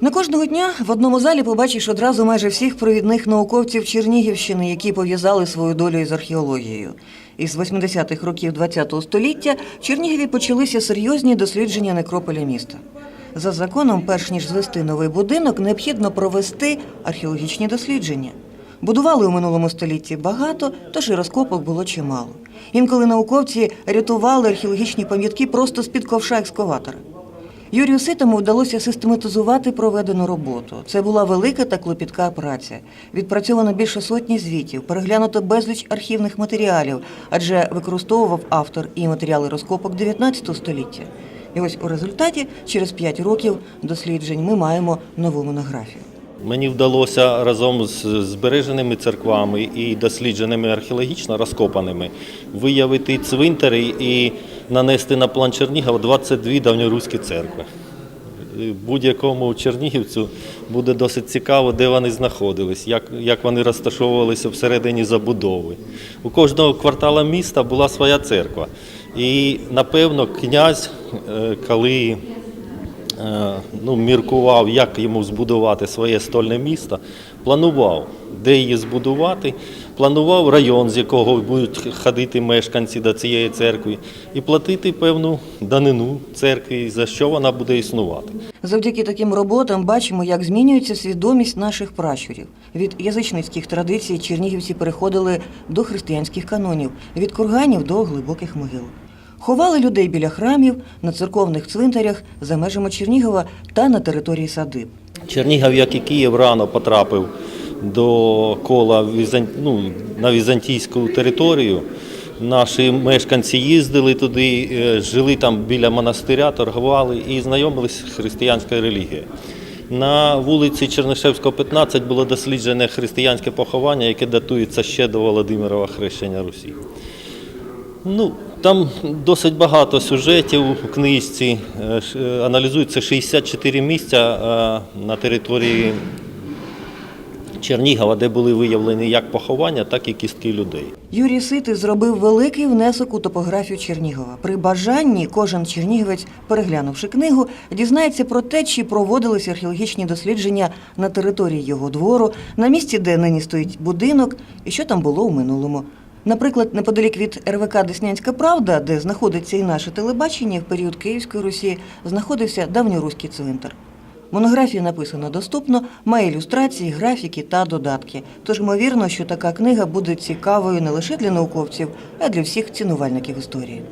Не кожного дня в одному залі побачиш одразу майже всіх провідних науковців Чернігівщини, які пов'язали свою долю із археологією. Із 80-х років ХХ століття в Чернігові почалися серйозні дослідження некрополя міста. За законом, перш ніж звести новий будинок, необхідно провести археологічні дослідження. Будували у минулому столітті багато, тож і розкопок було чимало. Інколи науковці рятували археологічні пам'ятки просто з-під ковша екскаватора. Юрію Ситому вдалося систематизувати проведену роботу. Це була велика та клопітка праця. Відпрацьовано більше сотні звітів, переглянуто безліч архівних матеріалів, адже використовував автор і матеріали розкопок 19 століття. І ось у результаті, через 5 років досліджень, ми маємо нову монографію. Мені вдалося разом з збереженими церквами і дослідженими археологічно розкопаними виявити цвинтари і нанести на план Чернігова 22 давньоруські церкви. Будь-якому чернігівцю буде досить цікаво, де вони знаходились, як, як вони розташовувалися всередині забудови. У кожного квартала міста була своя церква. І напевно князь, е, коли ну, міркував, як йому збудувати своє стольне місто, планував, де її збудувати, планував район, з якого будуть ходити мешканці до цієї церкви, і платити певну данину церкві, за що вона буде існувати. Завдяки таким роботам бачимо, як змінюється свідомість наших пращурів. Від язичницьких традицій чернігівці переходили до християнських канонів, від курганів до глибоких могил. Ховали людей біля храмів, на церковних цвинтарях, за межами Чернігова та на території садиб. Чернігів, як і Київ, рано потрапив до кола ну, на візантійську територію. Наші мешканці їздили туди, е, жили там біля монастиря, торгували і знайомилися з християнською релігією. На вулиці Чернишевського, 15 було досліджене християнське поховання, яке датується ще до Володимирова хрещення Русі. Ну, там досить багато сюжетів у книжці. Е, е, Аналізується 64 місця е, на території Чернігова, де були виявлені як поховання, так і кістки людей. Юрій Ситий зробив великий внесок у топографію Чернігова. При бажанні кожен чернігівець, переглянувши книгу, дізнається про те, чи проводилися археологічні дослідження на території його двору, на місці, де нині стоїть будинок, і що там було у минулому. Наприклад, неподалік від РВК Деснянська Правда, де знаходиться і наше телебачення, в період Київської Русі знаходився давньоруський цвинтар. Монографія написана доступно, має ілюстрації, графіки та додатки. Тож ймовірно, що така книга буде цікавою не лише для науковців, а й для всіх цінувальників історії.